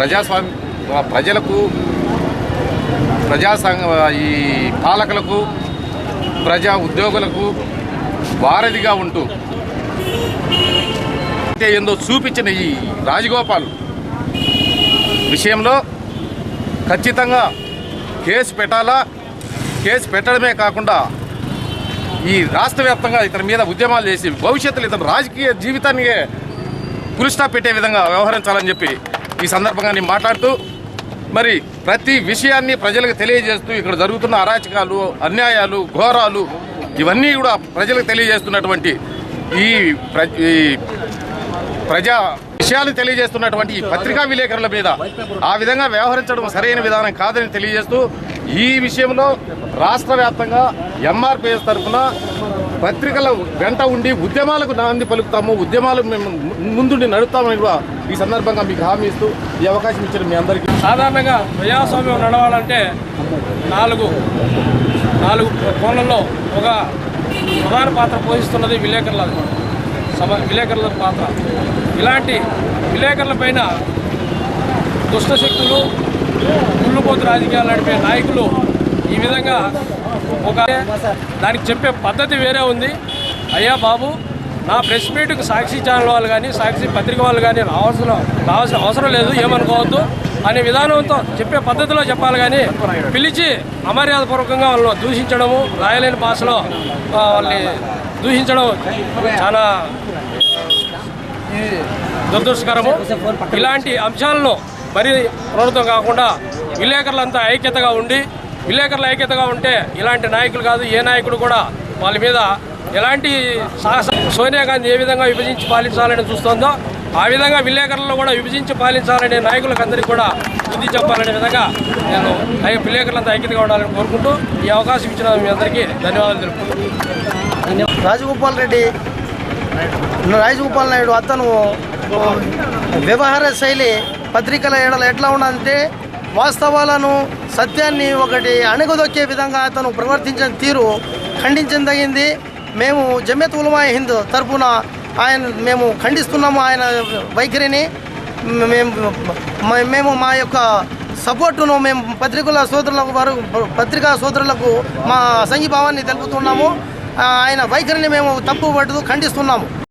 ప్రజాస్వామ్య ప్రజలకు ప్రజా సంఘ ఈ పాలకులకు ప్రజా ఉద్యోగులకు వారధిగా ఉంటూ అంటే ఏందో చూపించిన ఈ రాజగోపాల్ విషయంలో ఖచ్చితంగా కేసు పెట్టాలా? కేసు పెట్టడమే కాకుండా ఈ రాష్ట్ర వ్యాప్తంగా ఇతని మీద ఉద్యమాలు చేసి భవిష్యత్తులో ఇతని రాజకీయ జీవితాన్ని పులిస్టాప్ పెట్టే విధంగా వ్యవహరించాలని చెప్పి ఈ సందర్భంగా నేను మాట్లాడుతూ మరి ప్రతి విషయాన్ని ప్రజలకు తెలియజేస్తూ ఇక్కడ జరుగుతున్న అరాచకాలు అన్యాయాలు ఘోరాలు ఇవన్నీ కూడా ప్రజలకు తెలియజేస్తున్నటువంటి ఈ ప్ర ఈ ప్రజా విషయాలు తెలియజేస్తున్నటువంటి ఈ పత్రికా విలేకరుల మీద ఆ విధంగా వ్యవహరించడం సరైన విధానం కాదని తెలియజేస్తూ ఈ విషయంలో రాష్ట్ర వ్యాప్తంగా ఎంఆర్పిఎస్ తరఫున పత్రికల వెంట ఉండి ఉద్యమాలకు నాంది పలుకుతాము ఉద్యమాలు మేము ముందుండి నడుపుతామని కూడా ఈ సందర్భంగా మీకు హామీ ఇస్తూ ఈ అవకాశం ఇచ్చిన మీ అందరికీ. సాధారణంగా ప్రజాస్వామ్యం నడవాలంటే నాలుగు నాలుగు కోణంలో ఒక ప్రధాన పాత్ర పోషిస్తున్నది విలేకరుల సమ విలేకరుల పాత్ర. ఇలాంటి విలేకరుల పైన దుష్టశక్తులు కుళ్ళుపోతు రాజకీయాలు నడిపే నాయకులు ఈ విధంగా ఒక దానికి చెప్పే పద్ధతి వేరే ఉంది. అయ్యా బాబు నా ప్రెస్ మీట్కి సాక్షి ఛానల్ వాళ్ళు కానీ సాక్షి పత్రిక వాళ్ళు కానీ రావాల్సిన రావాల్సిన అవసరం లేదు ఏమనుకోవద్దు అనే విధానంతో చెప్పే పద్ధతిలో చెప్పాలి కానీ పిలిచి అమర్యాదపూర్వకంగా వాళ్ళు దూషించడము రాయలేని భాషలో వాళ్ళని దూషించడం చాలా దురదృష్టకరము. ఇలాంటి అంశాలను మరి ప్రభుత్వం కాకుండా విలేకరులంతా ఐక్యతగా ఉండి విలేకరులు ఐక్యతగా ఉంటే ఇలాంటి నాయకులు కాదు ఏ నాయకుడు కూడా వాళ్ళ మీద ఎలాంటి సాహస సోనియా గాంధీ ఏ విధంగా విభజించి పాలించాలని చూస్తుందో ఆ విధంగా విలేకరులను కూడా విభజించి పాలించాలనే నాయకులకు అందరికీ కూడా బుద్ధి చెప్పాలనే విధంగా నేను విలేకరులంతా ఐక్యతగా ఉండాలని కోరుకుంటూ ఈ అవకాశం ఇచ్చిన మీ అందరికీ ధన్యవాదాలు తెలుపుకుంటున్నాను. రాజగోపాల్ రెడ్డి రాజగోపాల్ నాయుడు అతను వ్యవహార శైలి పత్రికల ఏడలు ఎట్లా ఉండాలంటే వాస్తవాలను సత్యాన్ని ఒకటి అణగదొక్కే విధంగా అతను ప్రవర్తించిన తీరు ఖండించదగింది మేము జమియత్ ఉలమా హింద్ తరఫున ఆయన మేము ఖండిస్తున్నాము ఆయన వైఖరిని. మేము మేము మా యొక్క సపోర్టును మేము పత్రికల సోదరులకు వారు పత్రికా సోదరులకు మా సంఘీభావాన్ని తెలుపుతున్నాము. ఆయన వైఖరిని మేము తప్పు పడుతూ ఖండిస్తున్నాము.